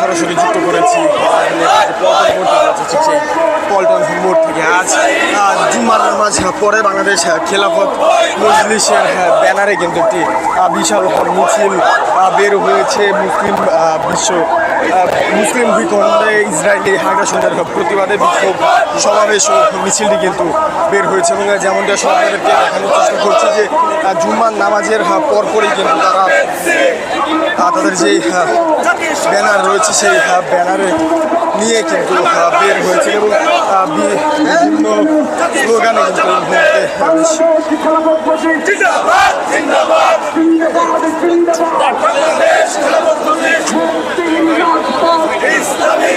সরাসরি যুক্ত করেছি। পল্টন মোড় থেকে আজ জুমার নামাজ পরে বাংলাদেশ খেলাফত মজলিসের ব্যানারে কিন্তু একটি বিশাল আহ, বের হয়েছে মুসলিম বিশ্ব মুসলিম ভূখণ্ডে ইসরায়েলি আগ্রাসনের প্রতিবাদে বিক্ষোভ, সমাবেশ ও মিছিলটি কিন্তু বের হয়েছে এবং যেমনটা সরকারকে দেখানোর চেষ্টা করছে যে জুম্মার নামাজের পরপরই কিন্তু তারা তাদের যে ব্যানার রয়েছে, সেই ব্যানারে নিয়ে কিন্তু বের হয়েছে এবং আহ, বি- বিভিন্ন স্লোগানে কিন্তু এই মুহূর্তে আহ, জিন্দাবাদ জিন্দাবাদ জিন্দাবাদ বাংলাদেশ খেলাফত মজলিস ইসলামী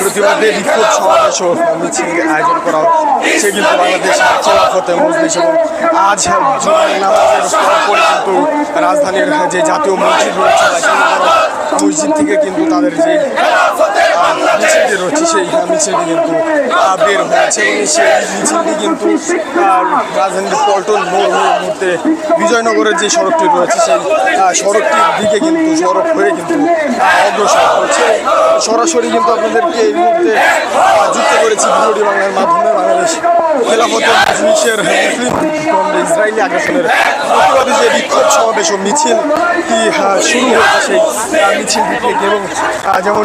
প্রতিবাদে বিক্ষোভ সমাবেশ ও মিছিল আয়োজন করা হচ্ছে। কিন্তু বাংলাদেশ খেলাফতে মজলিস এবং আজ নামাজের পরে কিন্তু রাজধানীর যে জাতীয় মসজিদ রয়েছে মসজিদ থেকে কিন্তু তাদের যে রয়েছে সেই মিছিলটি কিন্তু বের হয়েছে সেই মিছিলটি কিন্তু রাজধানীর পল্টন মোড় হয়ে মুহূর্তে বিজয়নগরের যে সড়কটি রয়েছে সেই সড়কটির দিকে কিন্তু সড়ক হয়ে কিন্তু অগ্রসর হচ্ছে সরাসরি কিন্তু আপনাদেরকে এই মুহূর্তে যুক্ত করেছি ভিডিওটি বাংলার মাধ্যমে বাংলাদেশ খেলাফত মজলিসের মুসলিম ভূখণ্ডে ইসরায়েলি আগ্রাসনের প্রতিবাদে যে বিক্ষোভ সমাবেশ ও মিছিলটি আহ, শুরু হয়েছে সেই থেকে এবং যেমন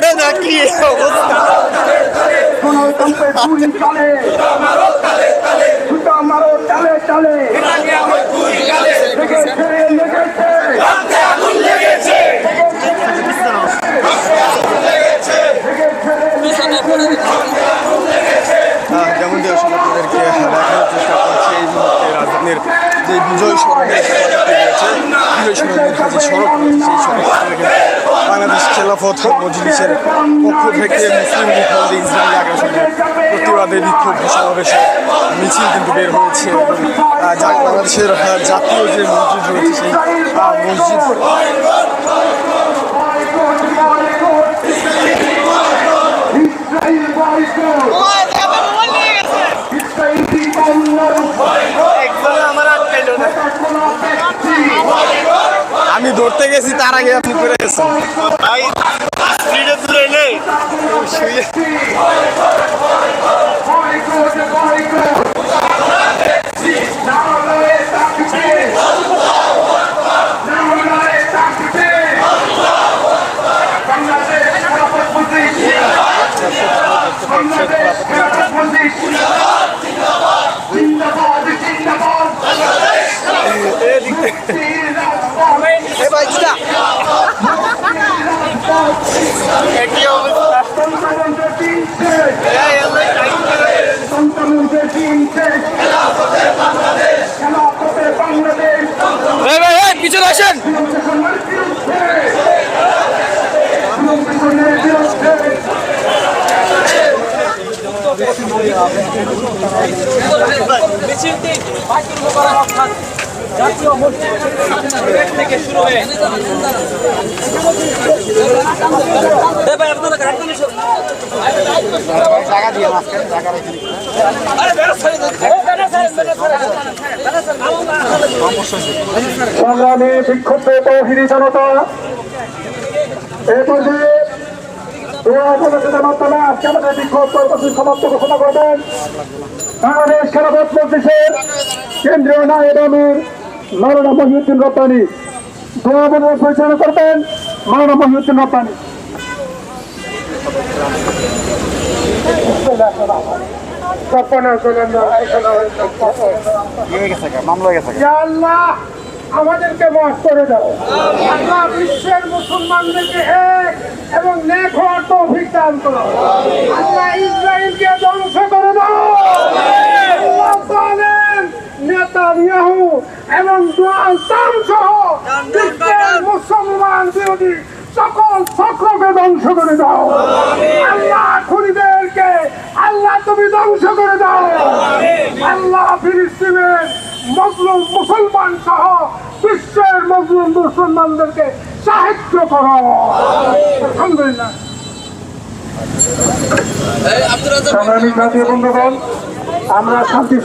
এরা আড়ে নাকি অবস্থা? মারো তালে তালে মারো চালে চালে ইরানি আমার দুই গালে লেগেছে লেগেছে হাতে আগুন লেগেছে লেগেছে আহ, যেমনটি আসলে আপনাদেরকে দেখানোর চেষ্টা করছি এই মুহূর্তে রাজধানীর যে বিজয় সড়কের বিজয় সড়কের যে সড়ক সেই সড়ক বাংলাদেশ খেলাফত মজলিসের পক্ষ থেকে মুসলিম ভূখণ্ডে ইসরায়েলি আগ্রাসনের প্রতিবাদে বিক্ষোভ সমাবেশে মিছিল কিন্তু বের হয়েছে যা বাংলাদেশের জাতীয় যে মসজিদ রয়েছে সেই মসজিদ বয়কট ধরতে গেছি তার আগে আপনি করে গেছেন। বয়কট বয়কট নারায়ে তাকবীর নারায়ে তাকবীর বাংলাদেশ খেলাফত মজলিস বাংলাদেশ খেলাফত মজলিস জিন্দাবাদ জিন্দাবাদ এ ভাই কিটা সন্তানদের দিন শেষ সন্তানদের দিন শেষ খেলাফতে বাংলাদেশ বাইতুল মোবারক অর্থাৎ সংগ্রামী বিক্ষুব্ধ তৌহিদি জনতা এই পর্যায়ে দোয়া প্রদর্শনের মাধ্যমে আজকে আমাদের বিক্ষোভ সমাপ্ত ঘোষণা করবেন। বাংলাদেশ খেলাফত মজলিসের কেন্দ্রীয় নায়েব আমির মাওলানা মহিউদ্দিন রব্বানি। দোয়া পরিচালনা করবেন মাওলানা মহিউদ্দিন রব্বানি। ইয়া আল্লাহ! আমাদেরকে মাফ করে দাও। আল্লাহ বিশ্বের মুসলমানদেরকে এক এবং নেক হওয়ার তৌফিক দান করো। আল্লাহ ইসরায়েলকে ধ্বংস করে দাও। আল্লাহ বলেন নেতানিয়াহু এবং ডোনাল্ড সহ বিশ্বের মুসলমান বিরোধী সকল চক্রকে ধ্বংস করে দাও। আল্লাহ খুনিদেরকে, আল্লাহ তুমি ধ্বংস করে দাও। আল্লাহ ফিলিস্তিনের মজলুম মুসলমান সহ বিশ্বের মজলুম মুসলমানদেরকে সাহায্য করো। আলহামদুলিল্লাহ। আমরা শান্তি